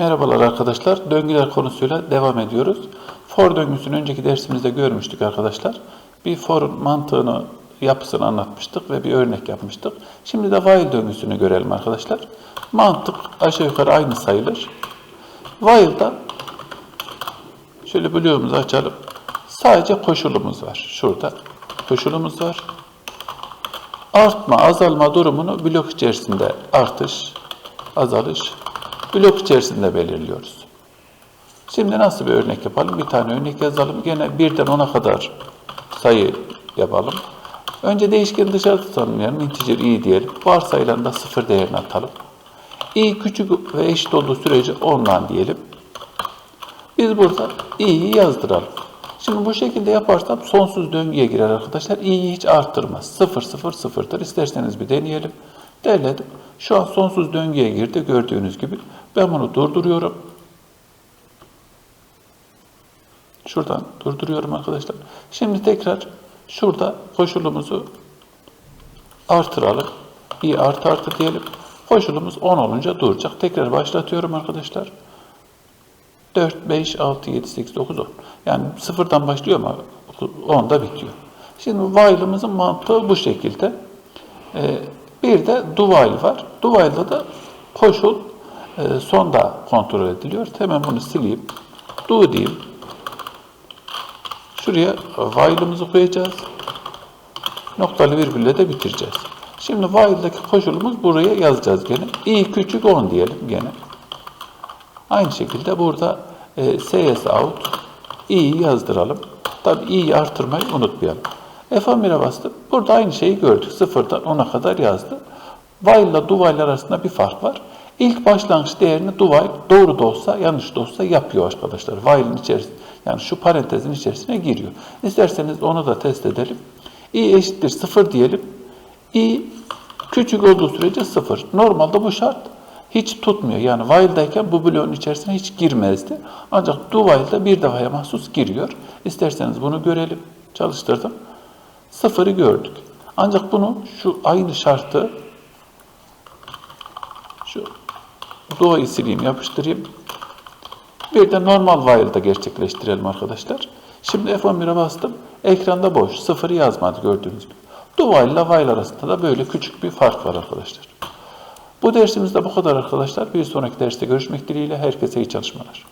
Merhabalar arkadaşlar. Döngüler konusuyla devam ediyoruz. For döngüsünü önceki dersimizde görmüştük arkadaşlar. Bir for'un mantığını, yapısını anlatmıştık ve bir örnek yapmıştık. Şimdi de while döngüsünü görelim arkadaşlar. Mantık aşağı yukarı aynı sayılır. While'da şöyle bloğumuzu açalım. Sadece koşulumuz var. Şurada koşulumuz var. Artma, azalma durumunu blok içerisinde artış, azalış, blok içerisinde belirliyoruz. Şimdi nasıl bir örnek yapalım? Bir tane örnek yazalım. Gene birden 10'a kadar sayı yapalım. Önce değişkeni dışarı tanımlayalım. Integer i diyelim. Varsayılan sıfır değerini atalım. i küçük ve eşit olduğu sürece 10'dan diyelim. Biz burada i'yi yazdıralım. Şimdi bu şekilde yaparsam sonsuz döngüye girer arkadaşlar. i'yi hiç arttırmaz. 0 0 0'tır. İsterseniz bir deneyelim. Derledim. Şu an sonsuz döngüye girdi gördüğünüz gibi. Ben bunu durduruyorum. Şuradan durduruyorum arkadaşlar. Şimdi tekrar şurada koşulumuzu artıralım. i artı artı diyelim. Koşulumuz 10 olunca duracak. Tekrar başlatıyorum arkadaşlar. 4, 5, 6, 7, 8, 9, 10. Yani sıfırdan başlıyor ama 10'da bitiyor. Şimdi while'ımızın mantığı bu şekilde. Ee, bir de do while var. Do while'da da koşul e, sonda kontrol ediliyor. Hemen bunu sileyim. Do diyeyim. Şuraya while'ımızı koyacağız. Noktalı virgülle de bitireceğiz. Şimdi while'daki koşulumuz buraya yazacağız gene. i küçük 10 diyelim gene. Aynı şekilde burada e, cs out i'yi yazdıralım. Tabi i'yi artırmayı unutmayalım. F11'e bastık. Burada aynı şeyi gördük. Sıfırdan 10'a kadar yazdı. While ile do while arasında bir fark var. İlk başlangıç değerini while doğru da olsa yanlış da olsa yapıyor arkadaşlar. While'in içerisinde yani şu parantezin içerisine giriyor. İsterseniz onu da test edelim. i eşittir 0 diyelim. i küçük olduğu sürece 0. Normalde bu şart hiç tutmuyor. Yani while'dayken bu bloğun içerisine hiç girmezdi. Ancak do while'da bir defaya mahsus giriyor. İsterseniz bunu görelim. Çalıştırdım. Sıfırı gördük. Ancak bunu şu aynı şartı şu do'yu sileyim, yapıştırayım. Bir de normal while'da gerçekleştirelim arkadaşlar. Şimdi F11'e bastım. Ekranda boş. Sıfırı yazmadı gördüğünüz gibi. Do while ile while arasında da böyle küçük bir fark var arkadaşlar. Bu dersimizde bu kadar arkadaşlar. Bir sonraki derste görüşmek dileğiyle herkese iyi çalışmalar.